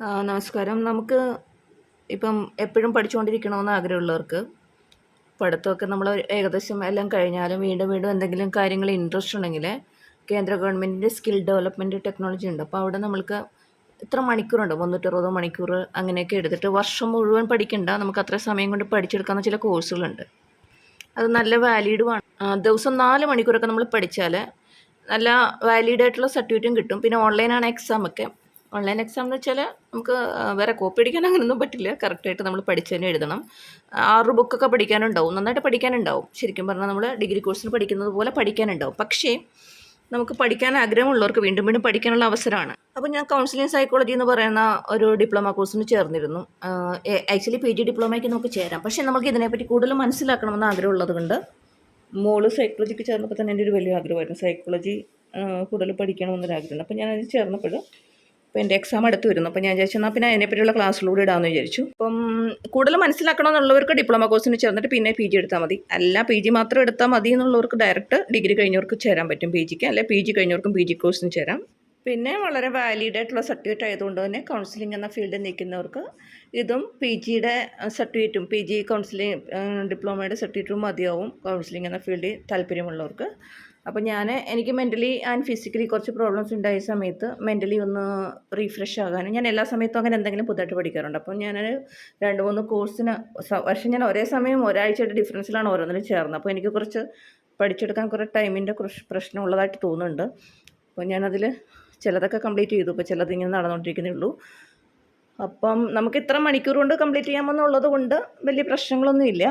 നമസ്കാരം. നമുക്ക് ഇപ്പം എപ്പോഴും പഠിച്ചുകൊണ്ടിരിക്കണമെന്ന് ആഗ്രഹമുള്ളവർക്ക് പഠിത്തമൊക്കെ നമ്മൾ ഏകദേശം എല്ലാം കഴിഞ്ഞാലും വീണ്ടും വീണ്ടും എന്തെങ്കിലും കാര്യങ്ങൾ ഇൻട്രസ്റ്റ് ഉണ്ടെങ്കിൽ കേന്ദ്ര ഗവൺമെന്റിന്റെ സ്കിൽ ഡെവലപ്മെന്റ് ടെക്നോളജി ഉണ്ട്. അപ്പോൾ അവിടെ നമ്മൾക്ക് ഇത്ര മണിക്കൂറുണ്ട്. മുന്നൂറ്ററുപത് മണിക്കൂർ അങ്ങനെയൊക്കെ എടുത്തിട്ട് വർഷം മുഴുവൻ പഠിക്കണ്ട. നമുക്ക് അത്ര സമയം കൊണ്ട് പഠിച്ചെടുക്കാവുന്ന ചില കോഴ്സുകളുണ്ട് അത് നല്ല വാലിഡുമാണ് ദിവസം നാല് മണിക്കൂറൊക്കെ നമ്മൾ പഠിച്ചാൽ നല്ല വാലിഡ് ആയിട്ടുള്ള സർട്ടിഫിക്കറ്റും കിട്ടും. പിന്നെ ഓൺലൈനാണ് എക്സാം ഒക്കെ. ഓൺലൈൻ എക്സാം എന്ന് വെച്ചാൽ നമുക്ക് വേറെ കോപ്പി അടിക്കാൻ അങ്ങനെയൊന്നും പറ്റില്ല. കറക്റ്റായിട്ട് നമ്മൾ പഠിച്ചു തന്നെ എഴുതണം. ആറ് ബുക്കൊക്കെ പഠിക്കാനുണ്ടാവും. നന്നായിട്ട് പഠിക്കാനുണ്ടാവും. ശരിക്കും പറഞ്ഞാൽ നമ്മൾ ഡിഗ്രി കോഴ്സിന് പഠിക്കുന്നത് പോലെ പഠിക്കാനുണ്ടാവും. പക്ഷേ നമുക്ക് പഠിക്കാൻ ആഗ്രഹമുള്ളവർക്ക് വീണ്ടും വീണ്ടും പഠിക്കാനുള്ള അവസരമാണ്. അപ്പോൾ ഞാൻ കൗൺസിലിംഗ് സൈക്കോളജി എന്ന് പറയുന്ന ഒരു ഡിപ്ലോമ കോഴ്സിന് ചേർന്നിരുന്നു. ആക്ച്വലി പി ജി ഡിപ്ലോമയ്ക്ക് നമുക്ക് ചേരാം. പക്ഷേ നമുക്ക് ഇതിനെപ്പറ്റി കൂടുതൽ മനസ്സിലാക്കണമെന്ന് ആഗ്രഹമുള്ളത് കൊണ്ട് മോൾ സൈക്കോളജിക്ക് ചേർന്നപ്പോൾ തന്നെ എന്റെ ഒരു വലിയ ആഗ്രഹമായിരുന്നു. സൈക്കോളജി കൂടുതൽ പഠിക്കണമെന്നൊരാഗ്രഹമുണ്ട്. അപ്പോൾ ഞാൻ ചേർന്നപ്പോഴും ചേർന്നപ്പോൾ അപ്പോൾ എന്റെ എക്സാം അടുത്ത് വരുന്നു. അപ്പോൾ ഞാൻ വിചാരിച്ചു എന്നാൽ പിന്നെ അതിനെപ്പറ്റിയുള്ള ക്ലാസ്സിലൂടെ ഇടാമെന്ന് വിചാരിച്ചു. അപ്പം കൂടുതൽ മനസ്സിലാക്കണമെന്നുള്ളവർക്ക് ഡിപ്ലോമ കോഴ്സിന് ചേർന്നിട്ട് പിന്നെ പി ജി എടുത്താൽ മതി. അല്ല പി ജി മാത്രം എടുത്താൽ മതി എന്നുള്ളവർക്ക് ഡയറക്റ്റ് ഡിഗ്രി കഴിഞ്ഞവർക്ക് ചേരാൻ പറ്റും പി ജിക്ക് അല്ലെ പി ജി കഴിഞ്ഞവർക്കും പി ജി കോഴ്സിന് ചേരാം. പിന്നെ വളരെ വാലിഡ് ആയിട്ടുള്ള സർട്ടിഫിക്കറ്റ് ആയതുകൊണ്ട് തന്നെ കൗൺസിലിംഗ് എന്ന ഫീൽഡിൽ നിൽക്കുന്നവർക്ക് ഇതും പി ജിയുടെ സർട്ടിഫിക്കറ്റും പി ജി കൗൺസിലിംഗ് ഡിപ്ലോമയുടെ സർട്ടിഫിക്കറ്റും മതിയാവും. കൗൺസിലിംഗ് എന്ന ഫീൽഡിൽ താല്പര്യമുള്ളവർക്ക്. അപ്പോൾ ഞാൻ എനിക്ക് മെന്റലി ആൻഡ് ഫിസിക്കലി കുറച്ച് പ്രോബ്ലംസ് ഉണ്ടായ സമയത്ത് മെന്റലി ഒന്ന് റീഫ്രഷ് ആകാനും ഞാൻ എല്ലാ സമയത്തും അങ്ങനെ എന്തെങ്കിലും പുതുതായിട്ട് പഠിക്കാറുണ്ട്. അപ്പോൾ ഞാൻ രണ്ട് മൂന്ന് കോഴ്സിന് പക്ഷേ ഞാൻ ഒരേ സമയം ഒരാഴ്ചയുടെ ഡിഫറൻസിലാണ് ഓരോന്നിനും ചേർന്നത്. അപ്പോൾ എനിക്ക് കുറച്ച് പഠിച്ചെടുക്കാൻ കുറേ ടൈമിന്റെ പ്രശ്നം ഉള്ളതായിട്ട് തോന്നുന്നുണ്ട്. അപ്പോൾ ഞാനതിൽ ചിലതൊക്കെ കംപ്ലീറ്റ് ചെയ്തു. ഇപ്പോൾ ചിലത് ഇങ്ങനെ നടന്നുകൊണ്ടിരിക്കുന്നേ ഉള്ളൂ. അപ്പം നമുക്ക് ഇത്ര മണിക്കൂർ കൊണ്ട് കംപ്ലീറ്റ് ചെയ്യാമെന്നുള്ളത് കൊണ്ട് വലിയ പ്രശ്നങ്ങളൊന്നുമില്ല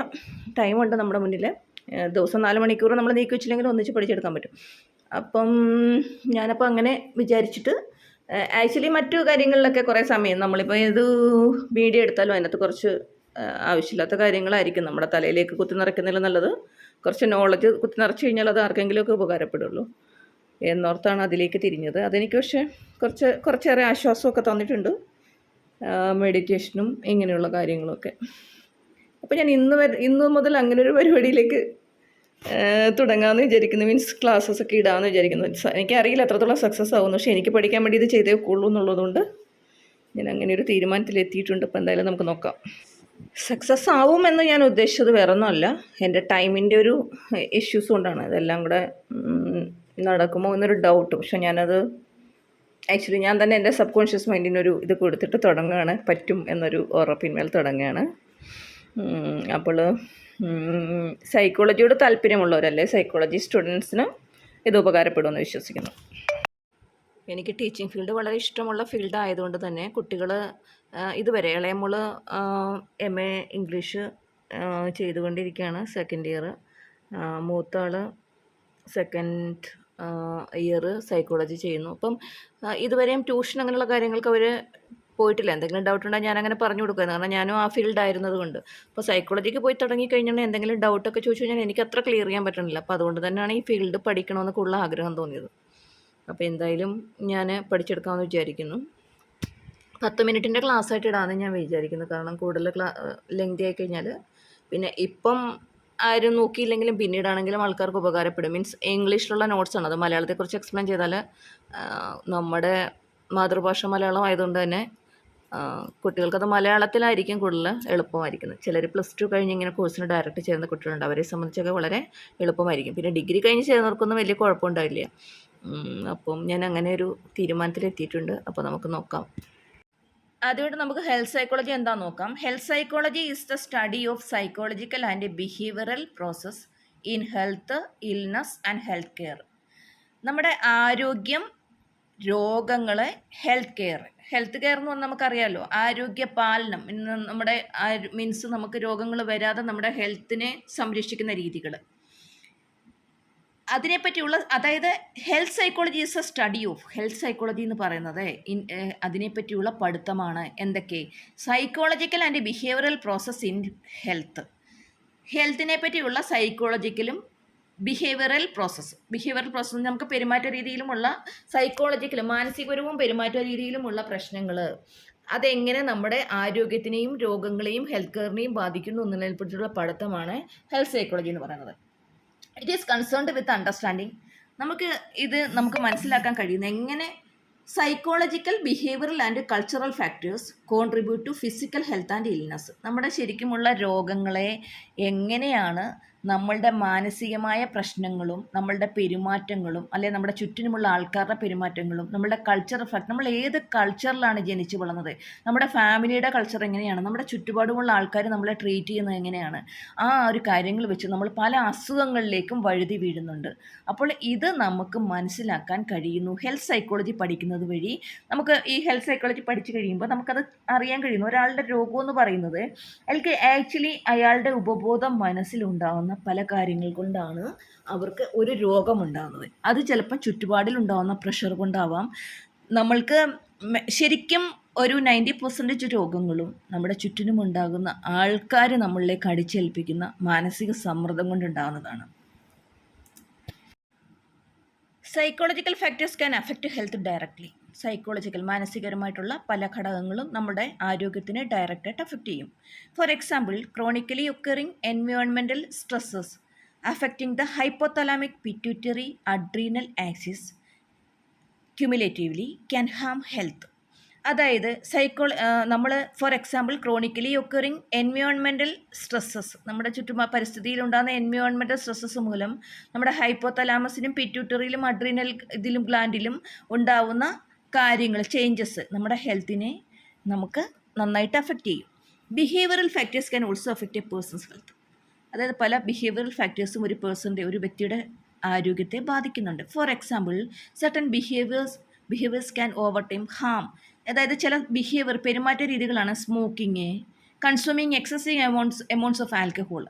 ടൈമുണ്ട് നമ്മുടെ മുന്നിൽ ദിവസം നാല് മണിക്കൂർ നമ്മൾ നീക്കി വെച്ചില്ലെങ്കിൽ ഒന്നിച്ച് പഠിച്ചെടുക്കാൻ പറ്റും. അപ്പം ഞാനപ്പോൾ അങ്ങനെ വിചാരിച്ചിട്ട് ആക്ച്വലി മറ്റു കാര്യങ്ങളിലൊക്കെ കുറേ സമയം നമ്മളിപ്പോൾ ഏത് മീഡിയ എടുത്താലും അതിനകത്ത് കുറച്ച് ആവശ്യമില്ലാത്ത കാര്യങ്ങളായിരിക്കും. നമ്മുടെ തലയിലേക്ക് കുത്തി നിറയ്ക്കുന്നതിൽ നല്ലത്. കുറച്ച് നോളജ് കുത്തി നിറച്ച് കഴിഞ്ഞാൽ അത് ആർക്കെങ്കിലുമൊക്കെ ഉപകാരപ്പെടുള്ളൂ എന്നോർത്താണ് അതിലേക്ക് തിരിഞ്ഞത്. അതെനിക്ക് പക്ഷേ കുറച്ച് കുറച്ചേറെ ആശ്വാസമൊക്കെ തന്നിട്ടുണ്ട്. മെഡിറ്റേഷനും ഇങ്ങനെയുള്ള കാര്യങ്ങളൊക്കെ. അപ്പോൾ ഞാൻ ഇന്ന് വരെ ഇന്ന് മുതൽ അങ്ങനെ ഒരു പരിപാടിയിലേക്ക് തുടങ്ങാമെന്ന് വിചാരിക്കുന്നു. മീൻസ് ക്ലാസ്സസ് ഒക്കെ ഇടാമെന്ന് വിചാരിക്കുന്നു. എനിക്ക് എനിക്കറിയില്ല എത്രത്തോളം സക്സസ് ആവുന്നു. പക്ഷേ എനിക്ക് പഠിക്കാൻ വേണ്ടി ഇത് ചെയ്തേ കൊള്ളൂ എന്നുള്ളതുകൊണ്ട് ഞാൻ അങ്ങനെ ഒരു തീരുമാനത്തിൽ എത്തിയിട്ടുണ്ട് അപ്പോൾ എന്തായാലും നമുക്ക് നോക്കാം. സക്സസ് ആവുമെന്ന് ഞാൻ ഉദ്ദേശിച്ചത് വേറെ ഒന്നുമല്ല എന്റെ ടൈമിന്റെ ഒരു ഇഷ്യൂസ് കൊണ്ടാണ്. ഇതെല്ലാം കൂടെ നടക്കുമോ എന്നൊരു ഡൗട്ട് പക്ഷെ ഞാനത് ആക്ച്വലി ഞാൻ തന്നെ എന്റെ സബ് കോൺഷ്യസ് മൈൻഡിനൊരു ഇത് കൊടുത്തിട്ട് തുടങ്ങുകയാണ്. പറ്റും എന്നൊരു ഉറപ്പിന്മേൽ തുടങ്ങുകയാണ്. അപ്പോൾ സൈക്കോളജിയോട് താല്പര്യമുള്ളവരല്ലേ? സൈക്കോളജി സ്റ്റുഡൻസിന് ഇത് ഉപകാരപ്പെടുമെന്ന് വിശ്വസിക്കുന്നു. എനിക്ക് ടീച്ചിങ് ഫീൽഡ് വളരെ ഇഷ്ടമുള്ള ഫീൽഡ് ആയതുകൊണ്ട് തന്നെ കുട്ടികൾ ഇതുവരെ ഇളയമോൾ എം എ ഇംഗ്ലീഷ് ചെയ്തുകൊണ്ടിരിക്കുകയാണ്. സെക്കൻഡ് ഇയർ മൂത്താൾ സെക്കൻഡ് ഇയർ സൈക്കോളജി ചെയ്യുന്നു. അപ്പം ഇതുവരെയും ട്യൂഷൻ അങ്ങനെയുള്ള കാര്യങ്ങൾക്ക് അവർ പോയിട്ടില്ല. എന്തെങ്കിലും ഡൗട്ട് ഉണ്ടെങ്കിൽ ഞാൻ അങ്ങനെ പറഞ്ഞു കൊടുക്കുന്നത് കാരണം ഞാനും ആ ഫീൽഡ് ആയിരുന്നത് കൊണ്ട്. അപ്പോൾ സൈക്കോളജിക്ക് പോയി തുടങ്ങി കഴിഞ്ഞാൽ എന്തെങ്കിലും ഡൗട്ടൊക്കെ ചോദിച്ചു കഴിഞ്ഞാൽ എനിക്ക് അത്ര ക്ലിയർ ചെയ്യാൻ പറ്റുന്നില്ല അപ്പോൾ അതുകൊണ്ട് തന്നെയാണ് ഈ ഫീൽഡ് പഠിക്കണമെന്ന് കൂടുതൽ ആഗ്രഹം തോന്നിയത്. അപ്പോൾ എന്തായാലും ഞാൻ പഠിച്ചെടുക്കാമെന്ന് വിചാരിക്കുന്നു. പത്ത് മിനിറ്റിന്റെ ക്ലാസ് ആയിട്ട് ഇടാമെന്ന് ഞാൻ വിചാരിക്കുന്നു. കാരണം കൂടുതൽ ക്ലാ ലെങ്തി ആയി കഴിഞ്ഞാൽ പിന്നെ ഇപ്പം ആരും നോക്കിയില്ലെങ്കിലും പിന്നീടാണെങ്കിലും ആൾക്കാർക്ക് ഉപകാരപ്പെടും. മീൻസ് ഇംഗ്ലീഷിലുള്ള നോട്ട്സ് ആണ്. അത് മലയാളത്തെക്കുറിച്ച് എക്സ്പ്ലെയിൻ ചെയ്താൽ നമ്മുടെ മാതൃഭാഷ മലയാളം ആയതുകൊണ്ട് തന്നെ കുട്ടികൾക്കത് മലയാളത്തിലായിരിക്കും കൂടുതൽ എളുപ്പമായിരിക്കുന്നത്. ചിലർ പ്ലസ് ടു കഴിഞ്ഞ് ഇങ്ങനെ കോഴ്സിന് ഡയറക്റ്റ് ചേരുന്ന കുട്ടികളുണ്ട്. അവരെ സംബന്ധിച്ചൊക്കെ വളരെ എളുപ്പമായിരിക്കും. പിന്നെ ഡിഗ്രി കഴിഞ്ഞ് ചേർന്നവർക്കൊന്നും വലിയ കുഴപ്പമുണ്ടാവില്ല. അപ്പം ഞാൻ അങ്ങനെ ഒരു തീരുമാനത്തിലെത്തിയിട്ടുണ്ട്. അപ്പോൾ നമുക്ക് നോക്കാം. ആദ്യമായിട്ട് നമുക്ക് ഹെൽത്ത് സൈക്കോളജി എന്താണെന്ന് നോക്കാം. Health psychology is the study of psychological and behavioural process in health illness and health care നമ്മുടെ ആരോഗ്യം രോഗങ്ങൾ ഹെൽത്ത് കെയർ ഹെൽത്ത് കെയർ എന്ന് പറഞ്ഞാൽ നമുക്കറിയാമല്ലോ ആരോഗ്യ പാലനം ഇന്ന് നമ്മുടെ മീൻസ് നമുക്ക് രോഗങ്ങൾ വരാതെ നമ്മുടെ ഹെൽത്തിനെ സംരക്ഷിക്കുന്ന രീതികൾ അതിനെപ്പറ്റിയുള്ള അതായത് health psychology is a study of health psychology എന്ന് പറയുന്നത് അതിനെപ്പറ്റിയുള്ള പഠിത്തമാണ് എന്തൊക്കെ? Psychological and behavioural process in health ഹെൽത്തിനെ പറ്റിയുള്ള സൈക്കോളജിക്കലും ബിഹേവിയറൽ പ്രോസസ്സ് ബിഹേവിയറൽ പ്രോസസ്സ് നമുക്ക് പെരുമാറ്റ രീതിയിലുമുള്ള സൈക്കോളജിക്കലും മാനസികപരവും പെരുമാറ്റ രീതിയിലുമുള്ള പ്രശ്നങ്ങൾ അതെങ്ങനെ നമ്മുടെ ആരോഗ്യത്തിനെയും രോഗങ്ങളെയും ഹെൽത്ത് കെയറിനെയും ബാധിക്കുന്നു എന്നതിനെപ്പറ്റിയുള്ള പഠിത്തമാണ് ഹെൽത്ത് സൈക്കോളജി എന്ന് പറയുന്നത്. It is concerned with understanding നമുക്ക് ഇത് നമുക്ക് മനസ്സിലാക്കാൻ കഴിയുന്ന എങ്ങനെ psychological behavioural and cultural factors contribute to physical health and illness നമ്മുടെ ശരിക്കുമുള്ള രോഗങ്ങളെ എങ്ങനെയാണ് നമ്മളുടെ മാനസികമായ പ്രശ്നങ്ങളും നമ്മളുടെ പെരുമാറ്റങ്ങളും അല്ലെ നമ്മുടെ ചുറ്റിനുമുള്ള ആൾക്കാരുടെ പെരുമാറ്റങ്ങളും നമ്മുടെ കൾച്ചർ ഫാക്ട് നമ്മൾ ഏത് കൾച്ചറിലാണ് ജനിച്ചു വളർന്നത്? നമ്മുടെ ഫാമിലിയുടെ കൾച്ചർ എങ്ങനെയാണ്? നമ്മുടെ ചുറ്റുപാടുമുള്ള ആൾക്കാർ നമ്മളെ ട്രീറ്റ് ചെയ്യുന്നത് എങ്ങനെയാണ്? ആ ഒരു കാര്യങ്ങൾ വെച്ച് നമ്മൾ പല അസുഖങ്ങളിലേക്കും വഴുതി വീഴുന്നുണ്ട്. അപ്പോൾ ഇത് നമുക്ക് മനസ്സിലാക്കാൻ കഴിയുന്നു. ഹെൽത്ത് സൈക്കോളജി പഠിക്കുന്നത് വഴി നമുക്ക് ഈ ഹെൽത്ത് സൈക്കോളജി പഠിച്ചു കഴിയുമ്പോൾ നമുക്കത് അറിയാൻ കഴിയുന്നു. ഒരാളുടെ രോഗം എന്ന് പറയുന്നത് അയാൾക്ക് ആക്ച്വലി അയാളുടെ ഉപബോധം മനസ്സിലുണ്ടാകുന്ന പല കാര്യങ്ങൾ കൊണ്ടാണ് അവർക്ക് ഒരു രോഗമുണ്ടാകുന്നത് അത് ചിലപ്പോൾ ചുറ്റുപാടിൽ ഉണ്ടാകുന്ന പ്രഷർ കൊണ്ടാവാം. നമ്മൾക്ക് ശരിക്കും ഒരു നയന്റി പെർസെന്റേജ് രോഗങ്ങളും നമ്മുടെ ചുറ്റിനും ഉണ്ടാകുന്ന ആൾക്കാർ നമ്മളിലേക്ക് അടിച്ചേൽപ്പിക്കുന്ന മാനസിക സമ്മർദ്ദം കൊണ്ടുണ്ടാകുന്നതാണ് psychological factors can affect health directly psychological മാനസികപരമായിട്ടുള്ള പല ഘടകങ്ങളും നമ്മുടെ ആരോഗ്യത്തിനെ ഡയറക്റ്റായിട്ട് അഫക്റ്റ് ചെയ്യും. For example chronically occurring എൻവയോൺമെന്റൽ stresses affecting the hypothalamic pituitary adrenal axis cumulatively can harm health അതായത് സൈക്കോൾ നമ്മൾ ഫോർ എക്സാമ്പിൾ ക്രോണിക്കലി ഒക്കറിങ് എൻവയോൺമെന്റൽ സ്ട്രെസ്സസ് നമ്മുടെ ചുറ്റുപാ പരിസ്ഥിതിയിലുണ്ടാകുന്ന എൻവയോൺമെന്റൽ സ്ട്രെസ്സസ് മൂലം നമ്മുടെ ഹൈപ്പോതലാമസിനും പിറ്റ്യൂട്ടറിയിലും അഡ്രീനൽ ഇതിലും ഗ്ലാൻഡിലും ഉണ്ടാവുന്ന കാര്യങ്ങൾ ചേഞ്ചസ് നമ്മുടെ ഹെൽത്തിനെ നമുക്ക് നന്നായിട്ട് അഫക്റ്റ് ചെയ്യും. Behavioural factors can also affect a person's health അതായത് പല ബിഹേവിയറൽ ഫാക്ടേഴ്സും ഒരു പേഴ്സന്റെ ഒരു വ്യക്തിയുടെ ആരോഗ്യത്തെ ബാധിക്കുന്നുണ്ട്. For example certain behaviours behaviours can over time harm അതായത് ചില ബിഹേവിയർ പെരുമാറ്റ രീതികളാണ് smoking consuming excessive amounts amounts of alcohol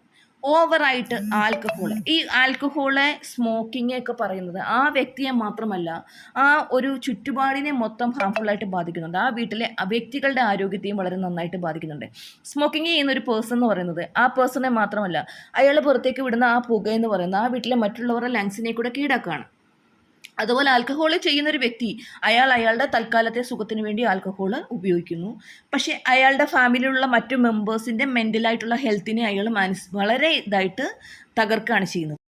ഓവറായിട്ട് ആൽക്കഹോൾ ഈ ആൽക്കഹോൾ സ്മോക്കിംഗ് ഒക്കെ പറയുന്നത് ആ വ്യക്തിയെ മാത്രമല്ല ആ ഒരു ചുറ്റുപാടിനെ മൊത്തം ഹാർംഫുള്ളായിട്ട് ബാധിക്കുന്നുണ്ട്. ആ വീട്ടിലെ വ്യക്തികളുടെ ആരോഗ്യത്തെയും വളരെ നന്നായിട്ട് ബാധിക്കുന്നുണ്ട്. സ്മോക്കിംഗ് ചെയ്യുന്ന ഒരു പേഴ്സൺ എന്ന് പറയുന്നത് ആ പേഴ്സണെ മാത്രമല്ല അയാൾ പുറത്തേക്ക് വിടുന്ന ആ പുക എന്ന് പറയുന്നത് ആ വീട്ടിലെ മറ്റുള്ളവരുടെ ലങ്സിനെ കൂടെ കീഴാക്കുകയാണ് അതുപോലെ ആൽക്കഹോൾ ചെയ്യുന്ന ഒരു വ്യക്തി അയാൾ അയാളുടെ തൽക്കാലത്തെ സുഖത്തിന് വേണ്ടി ആൽക്കഹോൾ ഉപയോഗിക്കുന്നു. പക്ഷേ അയാളുടെ ഫാമിലിയിലുള്ള മറ്റു മെമ്പേഴ്സിന്റെ മെന്റലായിട്ടുള്ള ഹെൽത്തിനെ അയാൾ മനസ് വളരെ ഇതായിട്ട് തകർക്കുകയാണ് ചെയ്യുന്നത്.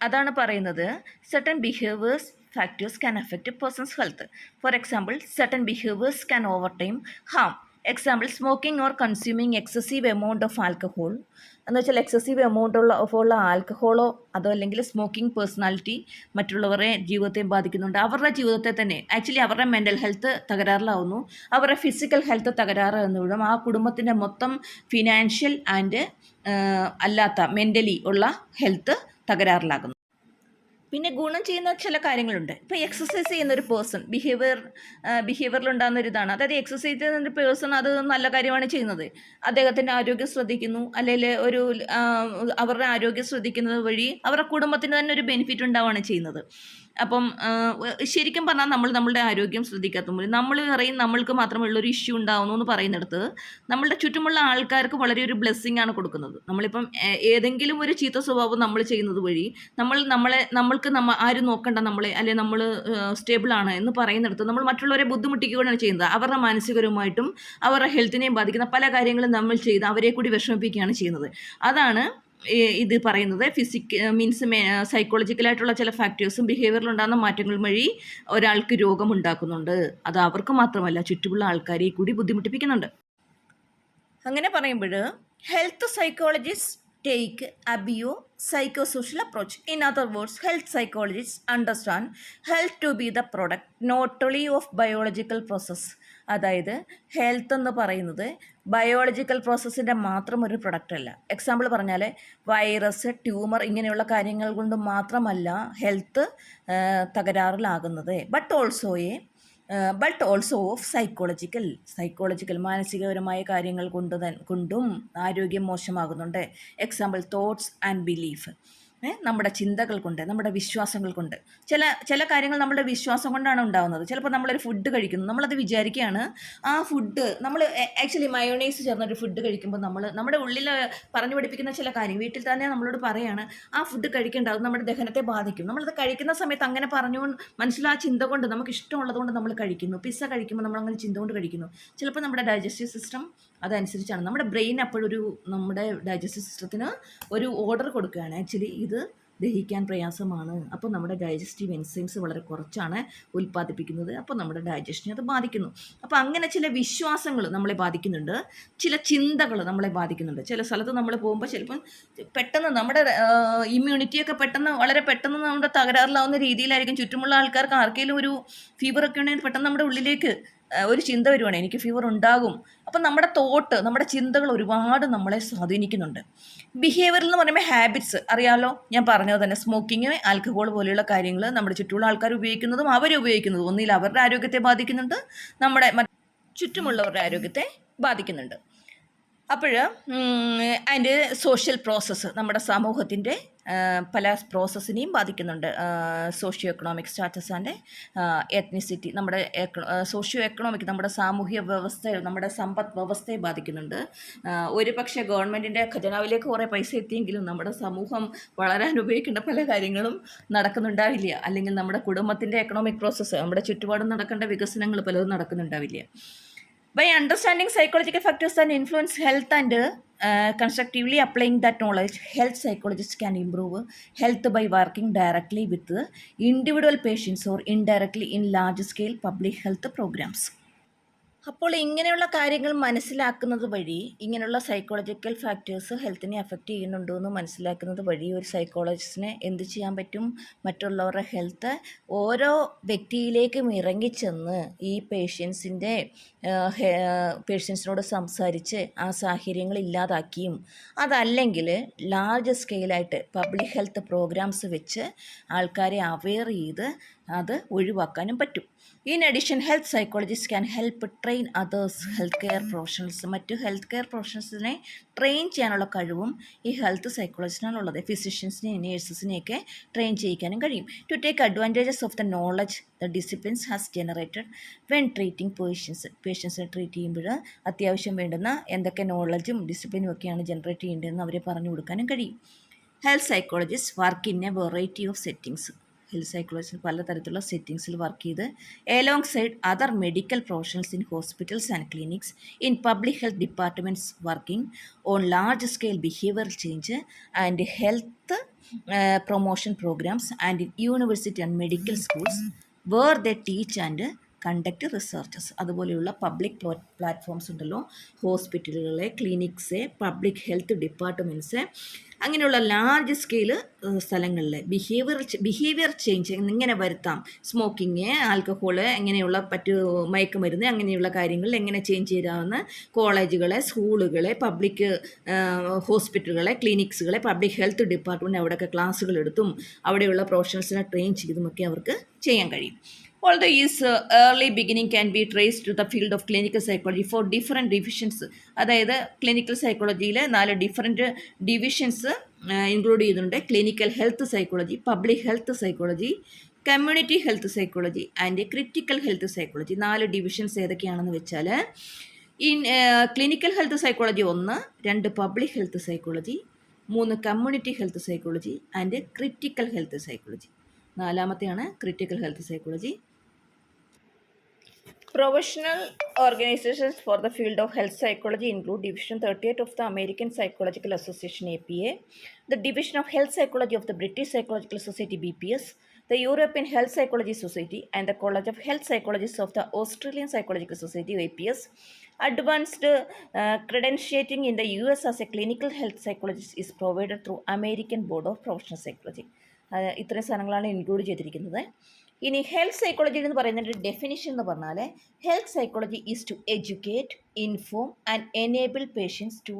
അതാണ് പറയുന്നത് certain behaviours factors can affect person's health for example certain behaviours can over time harm example smoking or consuming excessive amount of alcohol എന്ന് വെച്ചാൽ എക്സസീവ് എമൗണ്ട് ഉള്ള ഓഫ് ഉള്ള ആൽക്കഹോളോ അതോ അല്ലെങ്കിൽ സ്മോക്കിംഗ് പേഴ്സണാലിറ്റി മറ്റുള്ളവരെ ജീവിതത്തെ ബാധിക്കുന്നുണ്ട്. അവരുടെ ജീവിതത്തെ തന്നെ ആക്ച്വലി അവരുടെ മെന്റൽ ഹെൽത്ത് തകരാറിലാവുന്നു. അവരുടെ ഫിസിക്കൽ ഹെൽത്ത് തകരാറ് തകരാറാകുന്നതും ആ കുടുംബത്തിന്റെ മൊത്തം ഫിനാൻഷ്യൽ ആൻഡ് അല്ലാത്ത മെന്റലി ഉള്ള ഹെൽത്ത് തകരാറിലാകുന്നു. പിന്നെ ഗുണം ചെയ്യുന്ന ചില കാര്യങ്ങളുണ്ട്. ഇപ്പോൾ എക്സസൈസ് ചെയ്യുന്ന ഒരു പേഴ്സൺ ബിഹേവിയർ ബിഹേവിയറിൽ ഉണ്ടാകുന്ന ഒരു ഇതാണ്. അതായത് എക്സസൈസ് ചെയ്യുന്ന ഒരു പേഴ്സൺ അത് നല്ല കാര്യമാണ് ചെയ്യുന്നത്. അദ്ദേഹത്തിന്റെ ആരോഗ്യം ശ്രദ്ധിക്കുന്നു. അല്ലെങ്കിൽ ഒരു അവരുടെ ആരോഗ്യം ശ്രദ്ധിക്കുന്നത് വഴി അവരുടെ കുടുംബത്തിന് തന്നെ ഒരു ബെനിഫിറ്റ് ഉണ്ടാവുകയാണ് ചെയ്യുന്നത്. അപ്പം ശരിക്കും പറഞ്ഞാൽ നമ്മൾ നമ്മളുടെ ആരോഗ്യം ശ്രദ്ധിക്കാത്ത ശ്രദ്ധിക്കാത്തുമ്പോൾ നമ്മൾ പറയും നമ്മൾക്ക് മാത്രമുള്ള ഒരു ഇഷ്യൂ ഉണ്ടാവുന്നു എന്ന് പറയുന്നിടത്ത് നമ്മളുടെ ചുറ്റുമുള്ള ആൾക്കാർക്ക് വളരെ ഒരു ബ്ലെസ്സിങ് ആണ് കൊടുക്കുന്നത്. നമ്മളിപ്പം ഏതെങ്കിലും ഒരു ചീത്ത സ്വഭാവം നമ്മൾ ചെയ്യുന്നത് വഴി നമ്മൾ നമ്മളെ നമ്മൾക്ക് നമ്മ ആരും നോക്കണ്ട നമ്മളെ അല്ലെ നമ്മൾ സ്റ്റേബിൾ ആണ് എന്ന് പറയുന്നിടത്ത് നമ്മൾ മറ്റുള്ളവരെ ബുദ്ധിമുട്ടിക്കുകയാണ് ചെയ്യുന്നത്. അവരുടെ മാനസികപരമായിട്ടും അവരുടെ ഹെൽത്തിനെയും ബാധിക്കുന്ന പല കാര്യങ്ങളും നമ്മൾ ചെയ്ത് അവരെ കൂടി വിഷമിപ്പിക്കുകയാണ് ചെയ്യുന്നത്. അതാണ് ഇത് പറയുന്നത് ഫിസിക് മീൻസ് സൈക്കോളജിക്കലായിട്ടുള്ള ചില ഫാക്ടേഴ്സും ബിഹേവിയറിൽ ഉണ്ടാകുന്ന മാറ്റങ്ങൾ വഴി ഒരാൾക്ക് രോഗം ഉണ്ടാക്കുന്നുണ്ട്. അത് അവർക്ക് മാത്രമല്ല ചുറ്റുമുള്ള ആൾക്കാരെ കൂടി ബുദ്ധിമുട്ടിപ്പിക്കുന്നുണ്ട്. അങ്ങനെ പറയുമ്പോൾ health psychologist take a bio psycho social approach in other words health psychologist understand health to be the product not only of biological process അതായത് ഹെൽത്ത് എന്ന് പറയുന്നത് ബയോളജിക്കൽ പ്രോസസ്സിന്റെ മാത്രം ഒരു പ്രൊഡക്റ്റ് അല്ല. എക്സാമ്പിൾ പറഞ്ഞാൽ വൈറസ് ട്യൂമർ ഇങ്ങനെയുള്ള കാര്യങ്ങൾ കൊണ്ട് മാത്രമല്ല health തകരാറിലാകുന്നത്. But also a but also of psychological psychological മാനസികപരമായ കാര്യങ്ങൾ കൊണ്ട് കൊണ്ടും ആരോഗ്യം മോശമാകുന്നുണ്ട്. എക്സാമ്പിൾ തോട്ട്സ് ആൻഡ് ബിലീഫ് നമ്മുടെ ചിന്തകൾ കൊണ്ട് നമ്മുടെ വിശ്വാസങ്ങൾ കൊണ്ട്. ചില ചില കാര്യങ്ങൾ നമ്മുടെ വിശ്വാസം കൊണ്ടാണ് ഉണ്ടാകുന്നത് ചിലപ്പോൾ നമ്മളൊരു ഫുഡ് കഴിക്കുന്നു. നമ്മളത് വിചാരിക്കുകയാണ് ആ ഫുഡ് നമ്മൾ ആക്ച്വലി മയോണൈസ് ചേർന്നൊരു ഫുഡ് കഴിക്കുമ്പോൾ നമ്മൾ നമ്മുടെ ഉള്ളിൽ പറഞ്ഞു പഠിപ്പിക്കുന്ന ചില കാര്യം വീട്ടിൽ തന്നെ നമ്മളോട് പറയാണ് ആ ഫുഡ് കഴിക്കേണ്ട അത് നമ്മുടെ ദഹനത്തെ ബാധിക്കും. നമ്മളത് കഴിക്കുന്ന സമയത്ത് അങ്ങനെ പറഞ്ഞു മനസ്സിലാ ആ ചിന്ത കൊണ്ട് നമുക്ക് ഇഷ്ടമുള്ളത് കൊണ്ട് നമ്മൾ കഴിക്കുന്നു. പിസ്സ കഴിക്കുമ്പോൾ നമ്മൾ അങ്ങനെ ചിന്ത കൊണ്ട് കഴിക്കുന്നു. ചിലപ്പോൾ നമ്മുടെ ഡൈജസ്റ്റീവ് സിസ്റ്റം അതനുസരിച്ചാണ്. നമ്മുടെ ബ്രെയിൻ അപ്പോഴൊരു നമ്മുടെ ഡൈജസ്റ്റീവ് സിസ്റ്റത്തിന് ഒരു ഓർഡർ കൊടുക്കുകയാണ്. ആക്ച്വലി ഇത് ദഹിക്കാൻ പ്രയാസമാണ്. അപ്പോൾ നമ്മുടെ ഡൈജസ്റ്റീവ് എൻസൈംസ് വളരെ കുറച്ചാണ് ഉൽപ്പാദിപ്പിക്കുന്നത്. അപ്പോൾ നമ്മുടെ ഡൈജഷനെ അത് ബാധിക്കുന്നു. അപ്പോൾ അങ്ങനെ ചില വിശ്വാസങ്ങൾ നമ്മളെ ബാധിക്കുന്നുണ്ട്. ചില ചിന്തകൾ നമ്മളെ ബാധിക്കുന്നുണ്ട്. ചില സ്ഥലത്ത് നമ്മൾ പോകുമ്പോൾ ചിലപ്പം പെട്ടെന്ന് നമ്മുടെ ഇമ്മ്യൂണിറ്റിയൊക്കെ പെട്ടെന്ന് വളരെ പെട്ടെന്ന് നമ്മുടെ തകരാറിലാവുന്ന രീതിയിലായിരിക്കും. ചുറ്റുമുള്ള ആൾക്കാർക്ക് ആർക്കെങ്കിലും ഒരു ഫീവറൊക്കെ ഉണ്ടെങ്കിൽ പെട്ടെന്ന് നമ്മുടെ ഉള്ളിലേക്ക് ഒരു ചിന്ത വരുവാണ്. എനിക്ക് ഫീവർ ഉണ്ടാകും. അപ്പം നമ്മുടെ തോട്ട് നമ്മുടെ ചിന്തകൾ ഒരുപാട് നമ്മളെ സ്വാധീനിക്കുന്നുണ്ട്. ബിഹേവിയർ എന്ന് പറയുമ്പോൾ ഹാബിറ്റ്സ് അറിയാലോ? ഞാൻ പറഞ്ഞത് തന്നെ സ്മോക്കിങ് ആൽക്കഹോൾ പോലെയുള്ള കാര്യങ്ങൾ നമ്മുടെ ചുറ്റുമുള്ള ആൾക്കാർ ഉപയോഗിക്കുന്നതും അവർ ഉപയോഗിക്കുന്നതും. ഒന്നിൽ അവരുടെ ആരോഗ്യത്തെ ബാധിക്കുന്നുണ്ട് നമ്മുടെ ചുറ്റുമുള്ളവരുടെ ആരോഗ്യത്തെ ബാധിക്കുന്നുണ്ട്. അപ്പോൾ അതിന്റെ സോഷ്യൽ പ്രോസസ്സ് നമ്മുടെ സമൂഹത്തിന്റെ പല പ്രോസസ്സിനെയും ബാധിക്കുന്നുണ്ട്. Socio economic status and ethnicity നമ്മുടെ സോഷ്യോ എക്കണോമിക് നമ്മുടെ സാമൂഹ്യ വ്യവസ്ഥ നമ്മുടെ സമ്പദ് വ്യവസ്ഥയെ ബാധിക്കുന്നുണ്ട്. ഒരു പക്ഷേ ഗവൺമെന്റിന്റെ ഖജനാവിലേക്ക് കുറേ പൈസ എത്തിയെങ്കിലും നമ്മുടെ സമൂഹം വളരാൻ ഉപയോഗിക്കേണ്ട പല കാര്യങ്ങളും നടക്കുന്നുണ്ടാവില്ല. അല്ലെങ്കിൽ നമ്മുടെ കുടുംബത്തിന്റെ എക്കണോമിക് പ്രോസസ്സ് നമ്മുടെ ചുറ്റുപാടും നടക്കേണ്ട വികസനങ്ങൾ പലതും നടക്കുന്നുണ്ടാവില്ല. By understanding psychological factors that influence health and uh, constructively applying that knowledge health psychologists can improve health by working directly with individual patients or indirectly in large scale public health programs അപ്പോൾ ഇങ്ങനെയുള്ള കാര്യങ്ങൾ മനസ്സിലാക്കുന്നത് വഴി ഇങ്ങനെയുള്ള psychological factors ഹെൽത്തിനെ affect ചെയ്യുന്നുണ്ടോ എന്ന് മനസ്സിലാക്കുന്നത് വഴി ഒരു സൈക്കോളജിസ്റ്റിനെ എന്ത് ചെയ്യാൻ പറ്റും? മറ്റുള്ളവരുടെ ഹെൽത്ത് ഓരോ വ്യക്തിയിലേക്കും ഇറങ്ങിച്ചെന്ന് ഈ പേഷ്യൻസിന്റെ പേഷ്യൻസിനോട് സംസാരിച്ച് ആ സാഹചര്യങ്ങൾ ഇല്ലാതാക്കിയും അതല്ലെങ്കിൽ ലാർജ് സ്കെയിലായിട്ട് പബ്ലിക് ഹെൽത്ത് പ്രോഗ്രാംസ് വെച്ച് ആൾക്കാരെ അവെയർ ചെയ്ത് അത് ഒഴിവാക്കാനും പറ്റും. In addition health psychologist can help train others health care professionals മറ്റു ഹെൽത്ത് കെയർ പ്രൊഫഷണൽസിനെ ട്രെയിൻ ചെയ്യാനുള്ള കഴിവും ഈ ഹെൽത്ത് സൈക്കോളജിസ്റ്റിനാണുള്ളത് ഫിസിഷ്യൻസിനെയും നേഴ്സസിനെയൊക്കെ ട്രെയിൻ ചെയ്യിക്കാനും കഴിയും. To take advantages of the knowledge the disciplines has generated when treating patients പേഷ്യൻസിനെ treat ചെയ്യുമ്പോൾ അത്യാവശ്യം വേണ്ടുന്ന എന്തൊക്കെ നോളജും ഡിസിപ്ലിനും ഒക്കെയാണ് ജനറേറ്റ് ചെയ്യേണ്ടതെന്ന് അവരെ പറഞ്ഞു കൊടുക്കാനും കഴിയും. Health psychologist work in a variety of settings health പല പലതരത്തിലുള്ള സെറ്റിങ്സിൽ വർക്ക് ചെയ്ത് alongside other medical professionals in hospitals and clinics in public health departments working on large scale behaviour change and health promotion programmes and in university and medical schools where the teach and conduct researches അതുപോലെയുള്ള public platforms ഉണ്ടല്ലോ. ഹോസ്പിറ്റലുകളെ clinics public health departments അങ്ങനെയുള്ള large scale സ്ഥലങ്ങളിൽ behaviour behaviour change എങ്ങനെ വരുത്താം? Smoking alcohol എങ്ങനെയുള്ള മറ്റ് മയക്കുമരുന്ന് അങ്ങനെയുള്ള കാര്യങ്ങളിൽ എങ്ങനെ ചേഞ്ച് ചെയ്താവുന്ന കോളേജുകളെ സ്കൂളുകളെ പബ്ലിക് ഹോസ്പിറ്റലുകളെ ക്ലിനിക്സുകളെ പബ്ലിക് ഹെൽത്ത് ഡിപ്പാർട്ട്മെന്റ് അവിടെയൊക്കെ ക്ലാസ്സുകൾ എടുത്തും അവിടെയുള്ള പ്രൊഫഷണൽസിനെ ട്രെയിൻ ചെയ്തുമൊക്കെ അവർക്ക് ചെയ്യാൻ കഴിയും. Although his early beginning can be traced to the field of clinical psychology for different divisions. അതായത് ക്ലിനിക്കൽ സൈക്കോളജിയിൽ നാല് ഡിഫറെന്റ് ഡിവിഷൻസ് ഇൻക്ലൂഡ് ചെയ്യുന്നുണ്ട്. Clinical health psychology public health psychology community health psychology and critical health psychology നാല് divisions ഏതൊക്കെയാണെന്ന് വെച്ചാൽ in clinical health psychology ഒന്ന് രണ്ട് public health psychology മൂന്ന് community health psychology and critical health psychology നാലാമത്തെയാണ് critical health psychology Professional organizations for the field of health psychology include Division 38 of the American Psychological Association APA, the Division of Health Psychology of the British Psychological Society BPS, the European Health Psychology Society, and the College of Health Psychologists of the Australian Psychological Society APS. Advanced uh, credentiating in the US as a clinical health psychologist is provided through American Board of Professional Psychology. Uh, ഇത്രയും സാധനങ്ങളാണ് include ചെയ്തിരിക്കുന്നത് ഇനി health psychology എന്ന് പറയുന്നതിന്റെ definition എന്ന് പറഞ്ഞാൽ health psychology is to educate inform and enable patients to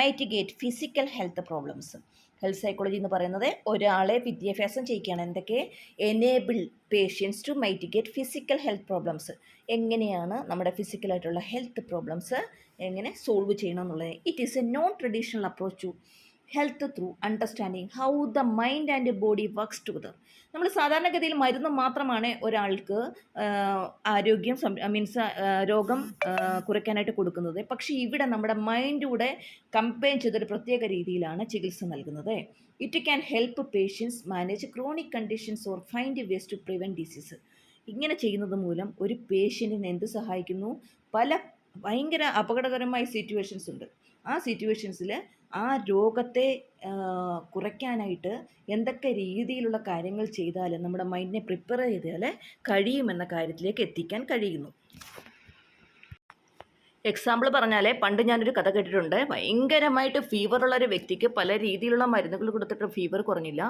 mitigate physical health problems health psychology എന്ന് പറയുന്നത് ഒരാളെ വിദ്യാഭ്യാസം ചെയ്യിക്കുകയാണ് എന്തൊക്കെ? Enable patients to mitigate physical health problems എങ്ങനെയാണ് നമ്മുടെ ഫിസിക്കലായിട്ടുള്ള ഹെൽത്ത് പ്രോബ്ലംസ് എങ്ങനെ സോൾവ് ചെയ്യണം എന്നുള്ളത്? It is a non traditional approach to health through understanding how the mind and body works together നമ്മൾ സാധാരണഗതിയിൽ മരുന്ന് മാത്രമാണ് ഒരാൾക്ക് ആരോഗ്യം മീൻസ് രോഗം കുറയ്ക്കാനായിട്ട് കൊടുക്കുന്നത്. പക്ഷേ ഇവിടെ നമ്മുടെ മൈൻഡ് കൂടെ കമ്പൈൻ ചെയ്തൊരു പ്രത്യേക രീതിയിലാണ് ചികിത്സ നൽകുന്നത്. It can help patients manage chronic conditions or find ways to prevent disease ഇങ്ങനെ ചെയ്യുന്നത് മൂലം ഒരു പേഷ്യന്റിന് എന്ത് സഹായിക്കുന്നു? പല ഭയങ്കര അപകടകരമായ സിറ്റുവേഷൻസ് ഉണ്ട്. ആ സിറ്റുവേഷൻസിൽ ആ രോഗത്തെ കുറയ്ക്കാനായിട്ട് എന്തൊക്കെ രീതിയിലുള്ള കാര്യങ്ങൾ ചെയ്താൽ നമ്മുടെ മൈൻഡിനെ പ്രിപ്പയർ ചെയ്താൽ കഴിയുമെന്ന കാര്യത്തിലേക്ക് എത്തിക്കാൻ കഴിയുന്നു. എക്സാമ്പിൾ പറഞ്ഞാൽ പണ്ട് ഞാനൊരു കഥ കേട്ടിട്ടുണ്ട്. ഭയങ്കരമായിട്ട് ഫീവറുള്ള ഒരു വ്യക്തിക്ക് പല രീതിയിലുള്ള മരുന്നുകൾ കൊടുത്തിട്ട് ഫീവർ കുറഞ്ഞില്ല.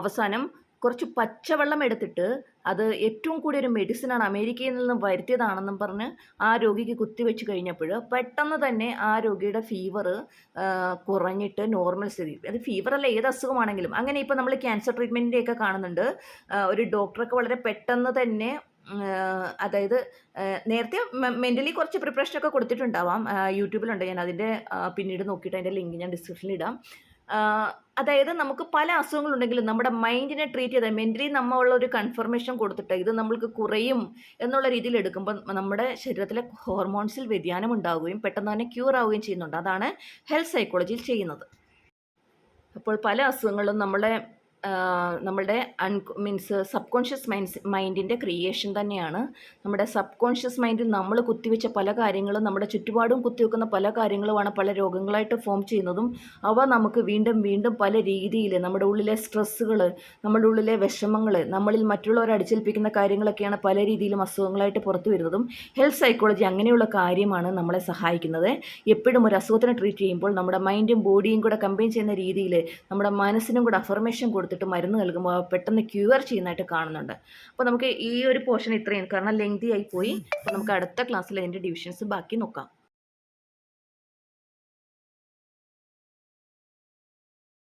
അവസാനം കുറച്ച് പച്ചവെള്ളം എടുത്തിട്ട് അത് ഏറ്റവും കൂടിയ ഒരു മെഡിസിനാണ് അമേരിക്കയിൽ നിന്നും വരുത്തിയതാണെന്നും പറഞ്ഞ് ആ രോഗിക്ക് കുത്തിവെച്ച് കഴിഞ്ഞപ്പോൾ പെട്ടെന്ന് തന്നെ ആ രോഗിയുടെ ഫീവർ കുറഞ്ഞിട്ട് നോർമൽ സ്ഥിതി. അത് ഫീവറല്ല ഏത് അസുഖമാണെങ്കിലും. അങ്ങനെ ഇപ്പോൾ നമ്മൾ ക്യാൻസർ ട്രീറ്റ്മെന്റിന്റെയൊക്കെ കാണുന്നുണ്ട്. ഒരു ഡോക്ടറൊക്കെ വളരെ പെട്ടെന്ന് തന്നെ അതായത് നേരത്തെ മെന്റലി കുറച്ച് പ്രിപ്പറേഷനൊക്കെ കൊടുത്തിട്ടുണ്ടാവാം. യൂട്യൂബിലുണ്ട്. ഞാൻ അതിന്റെ പിന്നീട് നോക്കിയിട്ട് അതിന്റെ ലിങ്ക് ഞാൻ ഡിസ്ക്രിപ്ഷനിൽ ഇടാം. അതായത് നമുക്ക് പല അസുഖങ്ങളുണ്ടെങ്കിലും നമ്മുടെ മൈൻഡിനെ ട്രീറ്റ് ചെയ്താൽ മെന്റലി നമ്മളുള്ള ഒരു കൺഫർമേഷൻ കൊടുത്തിട്ട് ഇത് നമ്മൾക്ക് കുറയും എന്നുള്ള രീതിയിൽ എടുക്കുമ്പോൾ നമ്മുടെ ശരീരത്തിലെ ഹോർമോൺസിൽ വ്യതിയാനം ഉണ്ടാവുകയും പെട്ടെന്ന് തന്നെ ക്യൂർ ആവുകയും ചെയ്യുന്നുണ്ട്. അതാണ് ഹെൽത്ത് സൈക്കോളജിയിൽ ചെയ്യുന്നത്. അപ്പോൾ പല അസുഖങ്ങളും നമ്മളെ നമ്മളുടെ un means sub conscious minds മൈൻഡിന്റെ creation തന്നെയാണ്. നമ്മുടെ സബ് കോൺഷ്യസ് മൈൻഡിൽ നമ്മൾ കുത്തിവെച്ച പല കാര്യങ്ങളും നമ്മുടെ ചുറ്റുപാടും കുത്തിവെക്കുന്ന പല കാര്യങ്ങളുമാണ് പല രോഗങ്ങളായിട്ട് ഫോം ചെയ്യുന്നതും അവ നമുക്ക് വീണ്ടും വീണ്ടും പല രീതിയിൽ നമ്മുടെ ഉള്ളിലെ സ്ട്രെസ്സുകൾ നമ്മുടെ ഉള്ളിലെ വിഷമങ്ങൾ നമ്മളിൽ മറ്റുള്ളവർ അടിച്ചേൽപ്പിക്കുന്ന കാര്യങ്ങളൊക്കെയാണ് പല രീതിയിലും അസുഖങ്ങളായിട്ട് പുറത്തു വരുന്നതും ഹെൽത്ത് സൈക്കോളജി അങ്ങനെയുള്ള കാര്യമാണ് നമ്മളെ സഹായിക്കുന്നത്. എപ്പോഴും ഒരു അസുഖത്തിനെ ട്രീറ്റ് ചെയ്യുമ്പോൾ നമ്മുടെ മൈൻഡും ബോഡിയും കൂടെ കമ്പൈൻ ചെയ്യുന്ന രീതിയിൽ നമ്മുടെ മനസ്സിനും കൂടെ അഫർമേഷൻ കൊടുത്തിട്ട് മരുന്ന് നൽകുമ്പോൾ പെട്ടെന്ന് ക്യൂർ ചെയ്യുന്നതായിട്ട് കാണുന്നുണ്ട്. അപ്പോൾ നമുക്ക് ഈ ഒരു പോർഷൻ ഇത്രയും കാരണം ലെങ്തി ആയി പോയി. അപ്പോൾ നമുക്ക് അടുത്ത ക്ലാസ്സിൽ അതിന്റെ ഡിവിഷൻസ് ബാക്കി നോക്കാം.